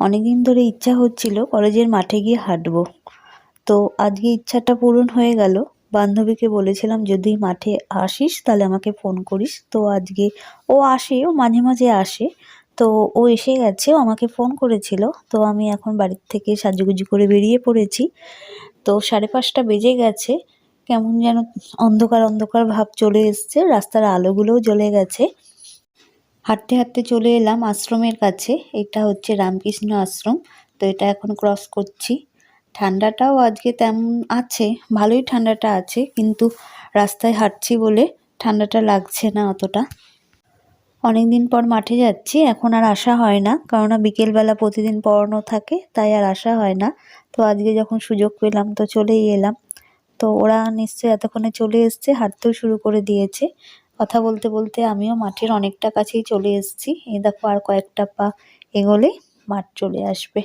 অনেকদিন ধরে ইচ্ছা হচ্ছিল কলেজের মাঠে গিয়ে হাঁটবো। তো আজকে ইচ্ছাটা পূরণ হয়ে গেল। বান্ধবীকে বলেছিলাম, যদি মাঠে আসিস তাহলে আমাকে ফোন করিস। তো আজকে ও আসে, ও মাঝে মাঝে আসে। তো ও এসে গেছে, ও আমাকে ফোন করেছিল। তো আমি এখন বাড়ির থেকে সাজুগুজু করে বেরিয়ে পড়েছি। তো সাড়ে পাঁচটা বেজে গেছে। কেমন যেন অন্ধকার অন্ধকার ভাব চলে এসছে। রাস্তার আলোগুলোও জ্বলে গেছে। হাঁটতে হাঁটতে চলে এলাম আশ্রমের কাছে। এটা হচ্ছে রামকৃষ্ণ আশ্রম। তো এটা এখন ক্রস করছি। ঠান্ডাটাও আজকে তেমন আছে, ভালোই ঠান্ডাটা আছে, কিন্তু রাস্তায় হাঁটছি বলে ঠান্ডাটা লাগছে না অতটা। অনেক দিন পর মাঠে যাচ্ছি, এখন আর আসা হয় না। কেননা বিকেলবেলা প্রতিদিন পড়ানো থাকে, তাই আর আসা হয় না। তো আজকে যখন সুযোগ পেলাম তো চলেই এলাম। তো ওরা নিশ্চয়ই এতক্ষণে চলে এসছে, হাঁটতেও শুরু করে দিয়েছে। কথা বলতে বলতে আমিও মাঠের অনেকটা কাছেই চলে এসেছি। এই দেখো আর কয়েকটা পা এগোলে মাঠ চলে আসবে।